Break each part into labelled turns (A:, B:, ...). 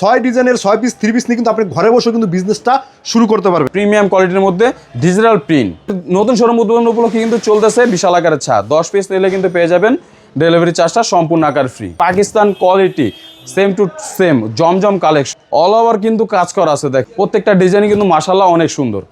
A: ছয় ডিজাইনের ছয় পিস থ্রি পিস নিয়ে কিন্তু আপনি ঘরে বসে কিন্তু বিজনেসটা শুরু করতে পারবেন।
B: প্রিমিয়াম কোয়ালিটির মধ্যে ডিজিটাল প্রিন্ট নতুন শোরুম উদ্বোধন উপলক্ষে কিন্তু চলতেছে বিশাল আকারের ছা দশ পিস নিলে কিন্তু পেয়ে যাবেন ডেলিভারি চার্জটা সম্পূর্ণ আকার free Pakistan quality same to same Zamzam collection all over কিন্তু কাজ করা আছে, দেখ। প্রত্যেকটা ডিজাইন কিন্তু মাসাল্লাহ অনেক সুন্দর।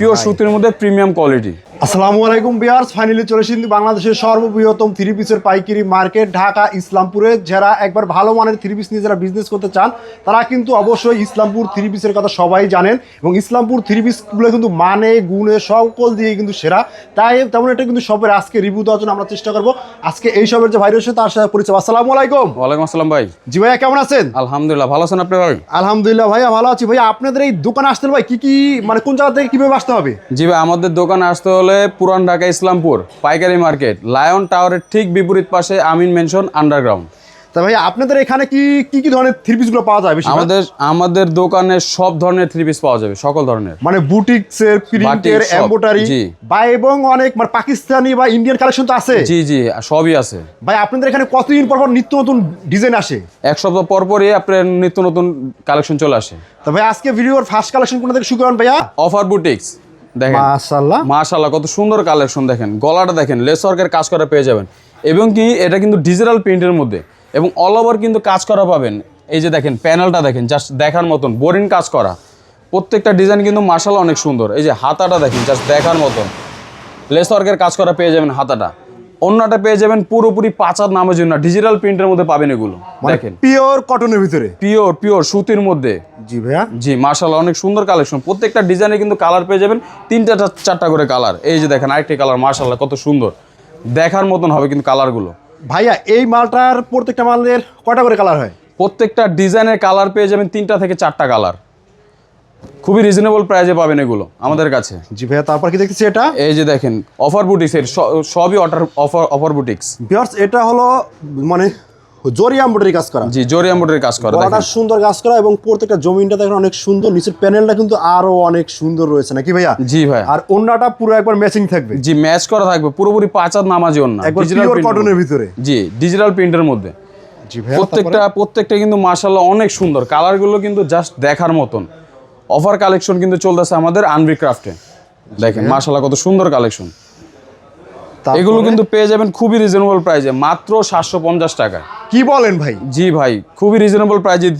B: পিওর সুতির মধ্যে প্রিমিয়াম কোয়ালিটি
A: আসসালামু আলাইকুম বিয়ার্স ফাইনালি চলে এসেছি বাংলাদেশের সর্ববৃহত্তম থ্রি পিসের পাইকারি মার্কেট ঢাকা ইসলামপুরে। যারা একবার ভালো মানের থ্রি পিস নিয়ে যারা বিজনেস করতে চান তারা কিন্তু অবশ্যই ইসলামপুর থ্রি পিসের কথা সবাই জানেন এবং ইসলামপুর থ্রি পিসগুলো কিন্তু মানে গুণে সকল দিয়ে কিন্তু সেরা। তাই তেমন এটা কিন্তু সবের আজকে রিভিউ দেওয়ার জন্য আমরা চেষ্টা করব। আজকে এই সবের যে ভাইরাস তার সাথে পরিচয় আসসালামু আলাইকুম।
B: ওয়ালাইকুম আসসালাম ভাই।
A: জি ভাইয়া কেমন আছেন?
B: আলহামদুলিল্লাহ ভালো আছেন আপনি ভাই?
A: আলহামদুলিল্লাহ ভাইয়া ভালো আছি। ভাইয়া আপনাদের এই দোকানে আসতে হলে ভাই কি কি মানে কোন জায়গা থেকে কীভাবে আসতে হবে?
B: জি ভাই, আমাদের দোকান আসতে হলে পুরান ঢাকা ইসলামপুর পাইকারি মার্কেট, লায়ন টাওয়ারের ঠিক বিপরীত পাশে আমিন মেনশন আন্ডারগ্রাউন্ড
A: তা ভাইয়া আপনাদের এখানে কি কি কি ধরনের থ্রি পিসগুলো পাওয়া যায় বেশি
B: আমাদের আমাদের দোকানে সব ধরনের থ্রি পিস পাওয়া যাবে সকল ধরনের।
A: মানে বুটিক্সের প্রিন্টের এমব্রয়ডারি। বা এবং অনেক মানে পাকিস্তানি বা ইন্ডিয়ান কালেকশন তো আছে?
B: জি জি সবই আছে।
A: ভাই আপনাদের এখানে কতদিন পর পর নিত্য নতুন ডিজাইন আসে?
B: এক সপ্তাহ পর পরই আপনার নিত্য নতুন কালেকশন চলে আসে।
A: তা ভাই আজকে ভিডিওর ফার্স্ট কালেকশন কোন থেকে শুরু করেন ভাইয়া?
B: অফার বুটিক্স দেখেন।
A: মাশাআল্লাহ।
B: মাশাল্লাহ কত সুন্দর কালেকশন দেখেন। গলাটা দেখেন লেস ওয়ার্কের কাজ করা পেয়ে যাবেন। এবং কি এটা কিন্তু ডিজিটাল প্রিন্টের মধ্যে। এবং অল ওভার কিন্তু কাজ করা পাবেন। এই যে দেখেন প্যানেলটা দেখেন জাস্ট দেখার মতন বোরিং কাজ করা। প্রত্যেকটা ডিজাইন কিন্তু মার্শাল অনেক সুন্দর। এই যে হাতাটা দেখেন জাস্ট দেখার মতন। লেস ওয়ার্কের কাজ করা পেয়ে যাবেন হাতাটা। অন্যটা পেয়ে যাবেন পুরোপুরি পাচার নামের জন্য ডিজিটাল প্রিন্টের মধ্যে পাবেন এগুলো। দেখেন।
A: পিওর কটনের ভিতরে?
B: পিওর পিওর সুতির মধ্যে।
A: জি ভাইয়া।
B: জি মার্শাল্লাহ অনেক সুন্দর কালেকশন প্রত্যেকটা ডিজাইনে কিন্তু কালার পেয়ে যাবেন তিনটা চারটা করে কালার এই যে দেখেন আরেকটি কালার মার্শাল্লাহ কত সুন্দর। দেখার মতন হবে কিন্তু কালারগুলো
A: ভাইয়া এই মালটার প্রত্যেকটা মালের কয়টা করে কালার হয়?
B: প্রত্যেকটা ডিজাইনের কালার পেয়ে যাবেন তিনটা থেকে চারটা কালার খুবই রিজনেবল প্রাইজে পাবেন এগুলো আমাদের কাছে।
A: জি ভাইয়া তারপর কি দেখতেছি এটা?
B: এই যে দেখেন অফার বুটিক্স এর সবই অটার অফার অফার বুটিক্স
A: বিয়ার্স এটা হলো মানে জরি এমব্রয়ডারি কাজ করা।
B: জি জরি এম্বয়ডারি কাজ করা দেখেন।
A: সুন্দর কাজ করা এবং প্রত্যেকটা জমিনটা দেখেন অনেক সুন্দর নিচের প্যানেলটা কিন্তু আরও অনেক সুন্দর রয়েছে নাকি ভাইয়া?
B: জি ভাই।
A: আর অন্যটা পুরো একবার ম্যাচিং থাকবে।
B: জি ম্যাচ করা থাকবে পুরোপুরি পাঁচ হাত নামাজি
A: একবার পিওর কটনের ভিতরে।
B: জি ডিজিটাল প্রিন্টের মধ্যে। প্রত্যেকটা প্রত্যেকটা কিন্তু মার্শাল্লাহ অনেক সুন্দর। কালারগুলো কিন্তু জাস্ট দেখার মতন। অফার কালেকশন কিন্তু চলতেছে আমাদের আনবি ক্রাফটে দেখেন মার্শাল্লাহ কত সুন্দর কালেকশন এগুলো কিন্তু পেয়ে যাবেন খুবই রিজনেবল প্রাইসে মাত্র সাতশো পঞ্চাশ টাকা
A: কি বলেন ভাই?
B: জি ভাই খুবই রিজনেবল প্রাইসে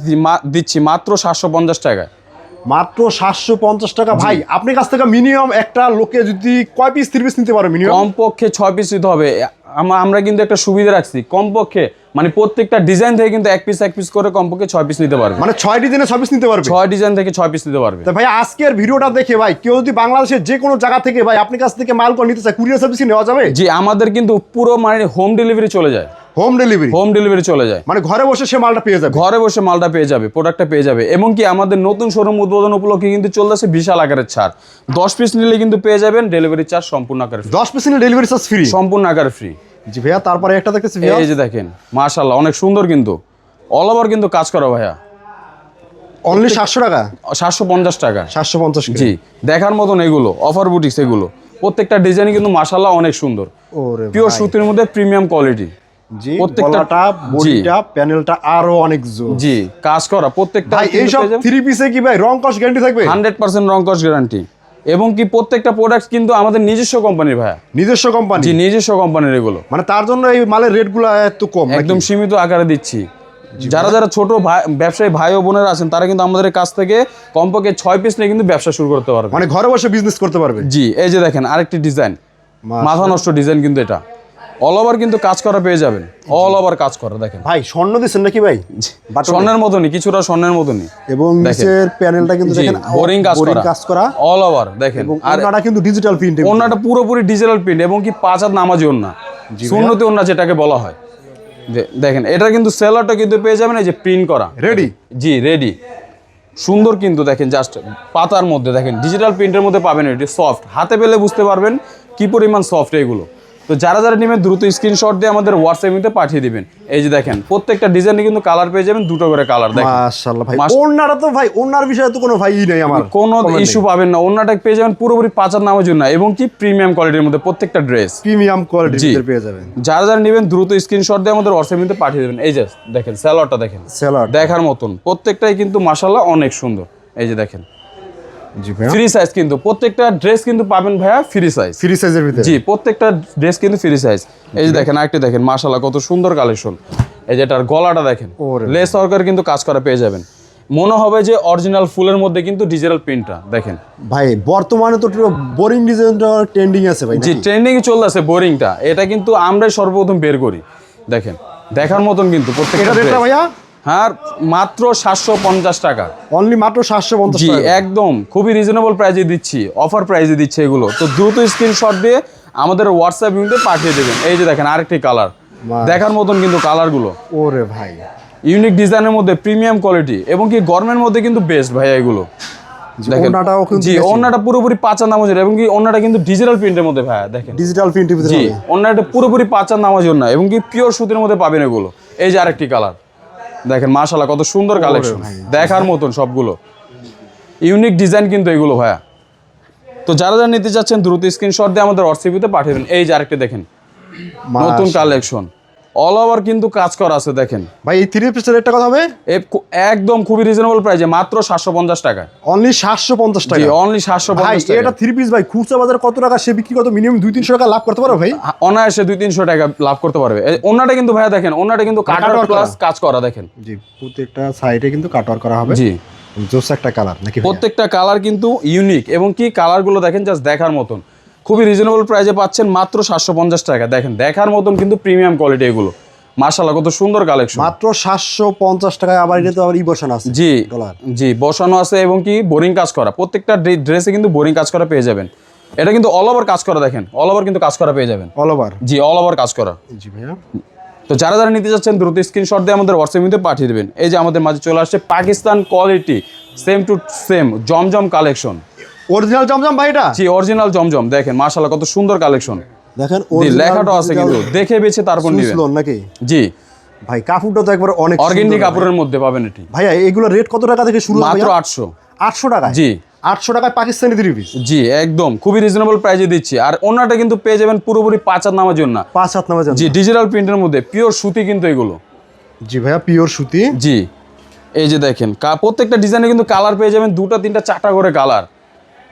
B: দিচ্ছি মাত্র সাতশো পঞ্চাশ টাকায়।
A: মাত্র সাতশো পঞ্চাশ টাকা। ভাই আপনার কাছ থেকে মিনিমাম একটা লোকে যদি কয় পিস থ্রি পিস নিতে পারে মিনিমাম
B: কমপক্ষে ছয় পিস দিতে হবে। আমরা কিন্তু একটা সুবিধা রাখছি। কমপক্ষে মানে প্রত্যেকটা ডিজাইন থেকে কিন্তু এক পিস এক পিস করে কমপক্ষে ছয় পিস নিতে পারবে।
A: মানে ছয় ডিজাইনে ছয় পিস নিতে পারবে?
B: ছয় ডিজাইন থেকে ছয় পিস নিতে পারবে।
A: তো ভাই আজকের ভিডিওটা দেখে ভাই কেউ যদি বাংলাদেশের যে কোনো জায়গা থেকে ভাই আপনার কাছ থেকে মাল করে নিতে চায় কুরিয়ার সার্ভিস নেওয়া যাবে?
B: জি আমাদের কিন্তু পুরো মানে হোম ডেলিভারি চলে যায়।
A: হোম ডেলিভারি
B: হোম ডেলিভারি চলে যায়।
A: মানে ঘরে বসে সে মালটা পেয়ে যাবে?
B: ঘরে বসে মালটা পেয়ে যাবে প্রোডাক্টটা পেয়ে যাবে। এবং কি আমাদের নতুন শোরুম উদ্বোধন উপলক্ষে কিন্তু চলতেছে বিশাল আকারের ছাড়। দশ পিস নিলে কিন্তু পেয়ে যাবেন ডেলিভারি চার্জ সম্পূর্ণ আকারে।
A: দশ নিলে ডেলিভারি চার্জ ফ্রি
B: সম্পূর্ণ আকারে ফ্রি
A: জি ভাইয়া তারপরে একটা দেখতেছি ভাইয়া।
B: এই যে দেখেন মাশাল্লাহ অনেক সুন্দর কিন্তু। অল ওভার কিন্তু কাজ করা ভাইয়া।
A: অনলি সাতশো টাকা?
B: সাতশো পঞ্চাশ টাকা।
A: সাতশো পঞ্চাশ
B: জি দেখার মতন এগুলো অফার বুটিক্স এগুলো। প্রত্যেকটা ডিজাইন কিন্তু মাশাল্লাহ অনেক সুন্দর।
A: ওরে
B: পিওর সুতির মধ্যে প্রিমিয়াম কোয়ালিটি
A: জি
B: প্রত্যেকটা-
A: বডিটা প্যানেলটা আরও অনেক জোর।
B: জি কাজ করা প্রত্যেকটা
A: ভাই এইসব থ্রি পিসে কি ভাই রং কস গ্যারান্টি থাকবে?
B: হান্ড্রেড পার্সেন্ট রং কস গ্যারান্টি এবং কি প্রত্যেকটা প্রোডাক্ট কিন্তু আমাদের নিজস্ব কোম্পানির ভাইয়া।
A: নিজস্ব কোম্পানি
B: জি নিজস্ব কোম্পানির এগুলো।
A: মানে তার জন্য এই মালের রেটগুলো এত কম
B: একদম সীমিত আকারে দিচ্ছি। যারা যারা ছোট ভাই ব্যবসায়ী ভাই ও বোনেরা আছেন তারা কিন্তু আমাদের কাছ থেকে কমপক্ষে ছয় পিস নিয়ে কিন্তু ব্যবসা শুরু করতে পারবে।
A: মানে ঘরে বসে বিজনেস করতে পারবে?
B: জি এই যে দেখেন আরেকটি ডিজাইন মাথা নষ্ট ডিজাইন কিন্তু এটা। অল ওভার কিন্তু কাজ করা পেয়ে যাবেন। অল ওভার কাজ করা দেখেন।
A: ভাই স্বর্ণ দিচ্ছেন নাকি ভাই।
B: স্বর্ণের মতনই কিছুটা স্বর্ণের মতনই।
A: এবং নিচের প্যানেলটা কিন্তু দেখেন
B: বোরিং কাজ করা।
A: কাজ করা।
B: অল ওভার দেখেন। আর
A: ওনাটা কিন্তু ডিজিটাল প্রিন্ট
B: ওনাটা পুরোপুরি ডিজিটাল প্রিন্ট এবং কি পাঁচ হাত নামাজি ওন্না শূন্যতে ওন্না যেটাকে বলা হয়। দেখেন এটা কিন্তু সেলারটা কিন্তু পেয়ে যাবেন এই যে প্রিন্ট করা।
A: রেডি
B: জি রেডি সুন্দর কিন্তু দেখেন জাস্ট পাতার মধ্যে দেখেন ডিজিটাল প্রিন্টের মধ্যে পাবেন এটি সফট হাতে পেলে বুঝতে পারবেন কি পরিমাণ সফট এগুলো। তো যারা যারা নেবেন দ্রুত স্ক্রিনশট দিয়ে আমাদের হোয়াটসঅ্যাপ হোয়াটসঅ্যাপে পাঠিয়ে দিবেন। এই যে দেখেন প্রত্যেকটা ডিজাইনে কিন্তু কালার পেয়ে যাবেন দুটো করে কালার দেখেন।
A: মাশাআল্লাহ ভাই ওনারা তো ভাই ওনার বিষয়ে তো কোনো ভাইই নেই আমার।
B: কোনো ইস্যু পাবেন না। অন্যটা পেয়ে যাবেন পুরোপুরি পাচার নামের জন্য এবং কি প্রিমিয়াম কোয়ালিটির মধ্যে প্রত্যেকটা ড্রেস
A: প্রিমিয়াম কোয়ালিটির পেয়ে যাবেন।
B: যারা যারা নেবেন দ্রুত স্ক্রিনশট দিয়ে আমাদের হোয়াটসঅ্যাপ হোয়াটসঅ্যাপে পাঠিয়ে দেবেন। এই যে দেখেন স্যালোয়ারটা দেখেন।
A: সেলার
B: দেখার মতন। প্রত্যেকটাই কিন্তু মাসাল্লাহ অনেক সুন্দর। এই যে দেখেন ফ্রি সাইজ কিন্তু প্রত্যেকটা ড্রেস কিন্তু পাবেন ভাইয়া ফ্রি সাইজ
A: ফ্রি সাইজের ভিতরে।
B: জি প্রত্যেকটা ড্রেস কিন্তু ফ্রি সাইজ এই যে দেখেন আরেকটি দেখেন কত সুন্দর কালেকশন এই গলাটা দেখেন লেস ওয়ার্কার কিন্তু কাজ করা পেয়ে যাবেন। মনে হবে যে অরিজিনাল ফুলের মধ্যে কিন্তু ডিজিটাল প্রিন্টটা দেখেন।
A: ভাই বর্তমানে তো বোরিং ডিজাইনটা ট্রেন্ডিং আছে ভাই
B: জি ট্রেন্ডিং চলতেছে বোরিংটা এটা কিন্তু আমরাই সর্বপ্রথম বের করি দেখেন। দেখার মতন কিন্তু প্রত্যেকটা
A: ভাইয়া?
B: হ্যাঁ মাত্র সাতশো পঞ্চাশ টাকা।
A: অনলি মাত্র সাতশো পঞ্চাশ
B: জি একদম। খুবই রিজনেবল প্রাইজে দিচ্ছি। অফার প্রাইজে দিচ্ছে এগুলো। তো দ্রুত স্ক্রিনশট দিয়ে আমাদের হোয়াটসঅ্যাপ লিঙ্কে পাঠিয়ে দেবেন। এই যে দেখেন আরেকটি কালার দেখার মতন কিন্তু কালারগুলো
A: ওরে ভাই।
B: ইউনিক ডিজাইনের মধ্যে প্রিমিয়াম কোয়ালিটি এবং কি গরমের মধ্যে কিন্তু বেস্ট ভাইয়া এগুলো। দেখেন। জি অন্যটা পুরোপুরি পাঁচা এবং কি অন্যটা কিন্তু ডিজিটাল প্রিন্টের মধ্যে দেখেন।
A: ডিজিটাল প্রিন্টের ভিতরে
B: জি
A: হবে।
B: পুরোপুরি পাঁচা নামাজের না এবং কি পিওর সুতির মধ্যে পাবেন এগুলো। এই যে আরেকটি কালার দেখেন মাশাল্লাহ কত সুন্দর কালেকশন দেখার মতন সবগুলো। ইউনিক ডিজাইন কিন্তু এগুলো ভাইয়া। তো যারা যারা নিতে চাচ্ছেন দ্রুত স্ক্রিনশট দিয়ে আমাদের হোয়াটসঅ্যাপে পাঠিয়ে দেন। এই যে আরেকটা দেখেন নতুন কালেকশন অল ওভার কিন্তু কাজ করা আছে দেখেন।
A: ভাই এই থ্রি পিসের রেটটা কত হবে?
B: একদম খুবই রিজনেবল প্রাইসে মাত্র সাতশো পঞ্চাশ টাকা
A: অনলি সাতশো পঞ্চাশ
B: জি
A: টাকা।
B: অনলি সাতশো
A: ভাই
B: পঞ্চাশ
A: এটা থ্রি পিস ভাই খুচরা বাজার কত টাকা সে বিক্রি কত মিনিমাম দুই তিনশো টাকা লাভ করতে পারো ভাই?
B: অনায়াসে দুই তিনশো টাকা লাভ করতে পারবে। অন্যটা কিন্তু ভাইয়া দেখেন অন্যটা কিন্তু কাটার
A: কাটার
B: প্লাস কাজ করা দেখেন।
A: জি প্রত্যেকটা সাইডে কিন্তু কাটওয়ার করা হবে।
B: জি।
A: জোস একটা কালার নাকি
B: প্রত্যেকটা কালার কিন্তু ইউনিক এবং কি কালারগুলো দেখেন জাস্ট দেখার মতন। খুবই রিজনেবল প্রাইসে পাচ্ছেন মাত্র সাতশো পঞ্চাশ টাকা। দেখেন দেখার মতন কিন্তু প্রিমিয়াম কোয়ালিটি এগুলো। মার্শাল্লাহ কত সুন্দর কালেকশন
A: মাত্র সাতশো পঞ্চাশ টাকায় আবার এটা তো আবার ই বসানো আছে
B: জি জি বসানো আছে এবং কি বোরিং কাজ করা। প্রত্যেকটা ড্রেসে কিন্তু বোরিং কাজ করা পেয়ে যাবেন। এটা কিন্তু অল ওভার কাজ করা দেখেন অল ওভার কিন্তু কাজ করা পেয়ে যাবেন।
A: অল ওভার
B: জি অল ওভার কাজ করা।
A: জি ভাইয়া।
B: তো যারা যারা নিতে চাচ্ছেন দ্রুত স্ক্রিনশট দিয়ে আমাদের হোয়াটসঅ্যাপে পাঠিয়ে দেবেন। এই যে আমাদের মাঝে চলে আসছে Pakistan quality same to same Zamzam collection
A: original জমজম ভাই এটা?
B: জি অরিজিনাল জমজম। দেখেন মাশাআল্লাহ কত সুন্দর কালেকশন
A: দেখেন
B: লেখাটাও আছে কিন্তু দেখে বেছে তারপর নেবেন।
A: নাকি?
B: জি।
A: ভাই কাপড়টা তো একবার অনেক ভাই।
B: কাপড়ের মধ্যে পাবেন এটি।
A: ভাইয়া এগুলো রেট কত টাকা থেকে শুরু
B: মাত্র আটশো।
A: আটশো টাকা
B: জি।
A: আটশো টাকায় পাকিস্তানি থ্রি পিস
B: জি একদম। খুবই রিজনেবল প্রাইসে দিচ্ছি। আর অন্যটা কিন্তু পেয়ে যাবেন পুরোপুরি পাঁচ হাত নামার জন্য।
A: পাঁচ হাত নামে যান
B: জি ডিজিটাল প্রিন্টের মধ্যে পিওর সুতি কিন্তু এগুলো।
A: জি ভাইয়া পিওর সুতি।
B: জি। এই যে দেখেন প্রত্যেকটা ডিজাইনে কিন্তু কালার পেয়ে যাবেন দুটা তিনটা চারটা করে কালার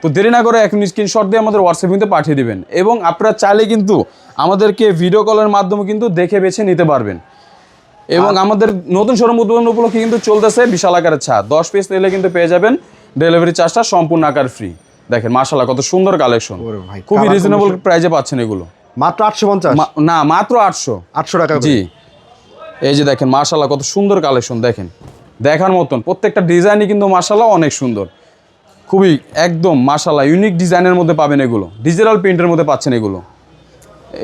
B: তো দেরি না করে এখন স্ক্রিনশট দিয়ে আমাদের হোয়াটসঅ্যাপ কিন্তু পাঠিয়ে দিবেন। এবং আপনারা চাইলে কিন্তু আমাদেরকে ভিডিও কলের মাধ্যমে কিন্তু দেখে বেছে নিতে পারবেন। এবং আমাদের নতুন শোরুম উদ্বোধন উপলক্ষে কিন্তু চলতেছে বিশাল আকারের ছা দশ পিস নিলে কিন্তু পেয়ে যাবেন ডেলিভারি চার্জটা সম্পূর্ণ আকার ফ্রি দেখেন মাশাল্লাহ কত সুন্দর কালেকশন খুবই রিজনেবল প্রাইজে পাচ্ছেন এগুলো।
A: মাত্র আটশো পঞ্চাশ?
B: না মাত্র আটশো।
A: আটশো টাকা
B: জি। এই যে দেখেন মার্শাল্লাহ কত সুন্দর কালেকশন দেখেন। দেখার মতন প্রত্যেকটা ডিজাইনই কিন্তু মার্শাল্লাহ অনেক সুন্দর। খুবই একদম মার্শাল্লাহ ইউনিক ডিজাইনের মধ্যে পাবেন এগুলো। ডিজিটাল প্রিন্টের মধ্যে পাচ্ছেন এগুলো।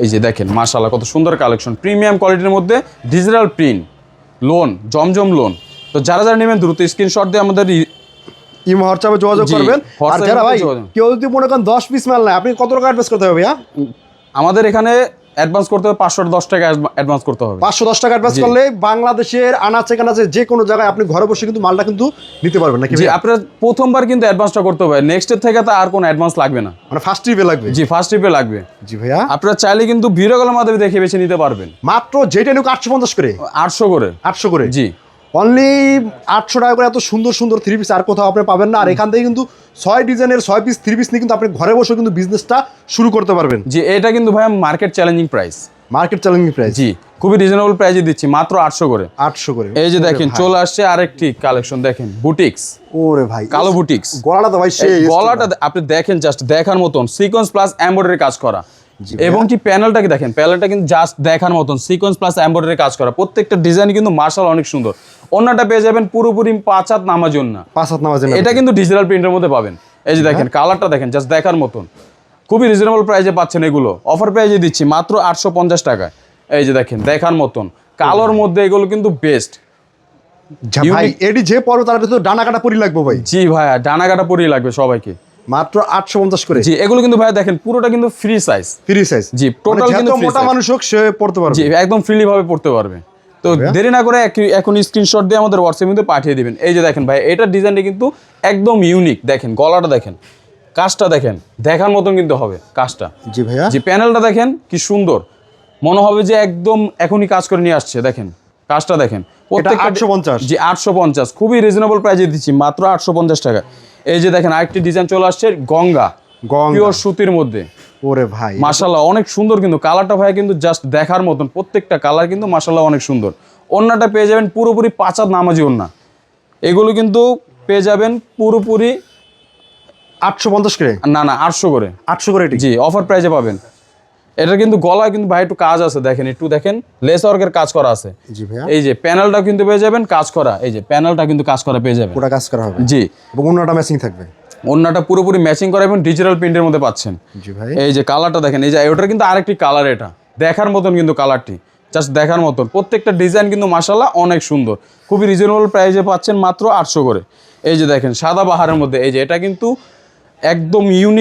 B: এই যে দেখেন মার্শাল্লাহ কত সুন্দর কালেকশন প্রিমিয়াম কোয়ালিটির মধ্যে digital print lawn Zamzam lawn তো যারা যারা নেবেন দ্রুত স্ক্রিনশট দিয়ে আমাদের
A: ইমো হোয়াটসঅ্যাপে যোগাযোগ করবেন। আর যারা ভাই কেউ যদি মনে করেন দশ পিস মাল আপনি কত টাকা অ্যাডভান্স করতে হবে ভাইয়া?
B: আমাদের এখানে অ্যাডভান্স করতে হবে পাঁচশো দশ টাকা অ্যাডভান্স করতে হবে।
A: পাঁচশো দশ টাকা অ্যাডভান্স করলে বাংলাদেশের আনাচে কানাচে যে কোনো জায়গায় আপনি ঘরে বসে কিন্তু মালটা কিন্তু নিতে পারবেন নাকি
B: জি আপনার প্রথমবার কিন্তু অ্যাডভান্সটা করতে হবে। নেক্সটের থেকে তো আর কোনো অ্যাডভান্স লাগবে না।
A: মানে ফার্স্ট ট্রিপে লাগবে?
B: জি ফার্স্ট ট্রিপে লাগবে।
A: জি ভাইয়া।
B: আপনারা চাইলে কিন্তু ভিডিও কলের মাধ্যমে দেখে বেছে নিতে পারবেন।
A: মাত্র যেটা নিক আটশো পঞ্চাশ করে?
B: আটশো করে।
A: আটশো করে?
B: জি।
A: অনলি আটশো টাকা করে এত সুন্দর সুন্দর থ্রি পিস আর কোথাও আপনি পাবেন না। আর এখান থেকে কিন্তু ছয় ডিজাইনের ছয় পিস থ্রি পিস নিয়ে কিন্তু আপনি ঘরে বসে কিন্তু বিজনেসটা শুরু করতে পারবেন।
B: জি এটা কিন্তু ভাইয়া market challenging price
A: market challenging price
B: জি খুবই রিজনেবল প্রাইসে দিচ্ছি মাত্র আটশো করে।
A: আটশো করে।
B: এই যে দেখেন চলে আসছে আরেকটি কালেকশন দেখেন বুটিক্স
A: ওরে ভাই
B: কালো বুটিক্স
A: গলাটা তো ভাই সেই
B: গলাটা আপনি দেখেন জাস্ট দেখার মতন সিকোয়েন্স প্লাস এমব্রয়ডারি কাজ করা। এবং কি প্যানেলটাকে দেখেন প্যানেলটা কিন্তু জাস্ট দেখার মতন সিকোয়েন্স প্লাস এমব্রয়ডারি কাজ করা। প্রত্যেকটা ডিজাইন কিন্তু মার্শাল অনেক সুন্দর। অন্যটা পেয়ে যাবেন পুরোপুরি পাঁচ হাত নামার জন্য।
A: পাঁচ হাত নামাজ
B: এটা কিন্তু ডিজিটাল প্রিন্টের মধ্যে পাবেন। এই যে দেখেন কালারটা দেখেন জাস্ট দেখার মতন। খুবই রিজনেবল প্রাইসে পাচ্ছেন এগুলো। অফার প্রাইসে দিচ্ছি মাত্র আটশো পঞ্চাশ টাকায়। এই যে দেখেন দেখার মতন। কালোর মধ্যে এগুলো কিন্তু বেস্ট
A: ভাই এটি যে পড়ো তার তো ডানা কাটা পরি লাগবে ভাই।
B: জি ভাইয়া ডানা কাটা পরিয়ে লাগবে সবাইকে।
A: মাত্র আটশো পঞ্চাশ করে।
B: জি এগুলো কিন্তু ভাই দেখেন পুরোটা কিন্তু ফ্রি সাইজ
A: ফ্রি সাইজ
B: জি, total
A: যত
B: কিন্তু
A: মোটা মানুষ হোক সে পড়তে পারবে।
B: জি একদম ফ্রিলি ভাবে পড়তে পারবে। তো দেরি না করে এখন স্ক্রিনশট দিয়ে আমাদের হোয়াটসঅ্যাপ কিন্তু পাঠিয়ে দিবেন। এই যে দেখেন ভাই এটার ডিজাইনটা কিন্তু একদম ইউনিক দেখেন গলাটা দেখেন কাজটা দেখেন দেখার মতন কিন্তু হবে কাজটা।
A: জি ভাইয়া।
B: যে প্যানেলটা দেখেন কি সুন্দর। মনে হবে যে একদম এখনই কাজ করে নিয়ে আসছে দেখেন কাজটা দেখেন। প্রত্যেকটা-
A: 850
B: জি আটশো পঞ্চাশ। খুবই রিজনেবল প্রাইজে দিচ্ছি মাত্র আটশো পঞ্চাশ টাকা। এই যে দেখেন আরেকটি ডিজাইন চলে আসছে গঙ্গা।
A: গঙ্গা।
B: পিওর সুতির মধ্যে।
A: ওরে ভাই।
B: মাশাল্লাহ অনেক সুন্দর কিন্তু কালারটা ভাই কিন্তু জাস্ট দেখার মতন। প্রত্যেকটা কালার কিন্তু মাশাল্লাহ অনেক সুন্দর। অন্যটা পেয়ে যাবেন পুরোপুরি পাঁচাত নামাজি ওন্না। এগুলো কিন্তু পেয়ে যাবেন পুরোপুরি
A: আটশো পঞ্চাশ করে?
B: না না আটশো করে।
A: আটশো করে এটি?
B: জি অফার প্রাইজে পাবেন। এটা কিন্তু গলায় কিন্তু ভাই একটু কাজ আছে দেখেন একটু দেখেন লেস ওয়ার্কের কাজ করা আছে।
A: জি ভাইয়া।
B: এই যে প্যানেলটা কিন্তু পেয়ে যাবেন কাজ করা এই যে প্যানেলটা কিন্তু কাজ করা পেয়ে যাবেন।
A: পুরো কাজ করা হবে।
B: জি।
A: এবং অন্যটা ম্যাচিং থাকবে।
B: অন্যটা পুরোপুরি ম্যাচিং করা এবং ডিজিটাল প্রিন্টের মধ্যে পাচ্ছেন।
A: জি ভাই।
B: এই যে কালারটা দেখেন এই যে ওটার কিন্তু আরেকটি কালার এটা। দেখার মতন কিন্তু কালারটি জাস্ট দেখার মতন। প্রত্যেকটা ডিজাইন কিন্তু মাসাল্লাহ অনেক সুন্দর। খুবই রিজনেবল প্রাইসে পাচ্ছেন মাত্র আটশো করে। এই যে দেখেন সাদা বাহারের মধ্যে এই যে এটা কিন্তু একদম ইউনিক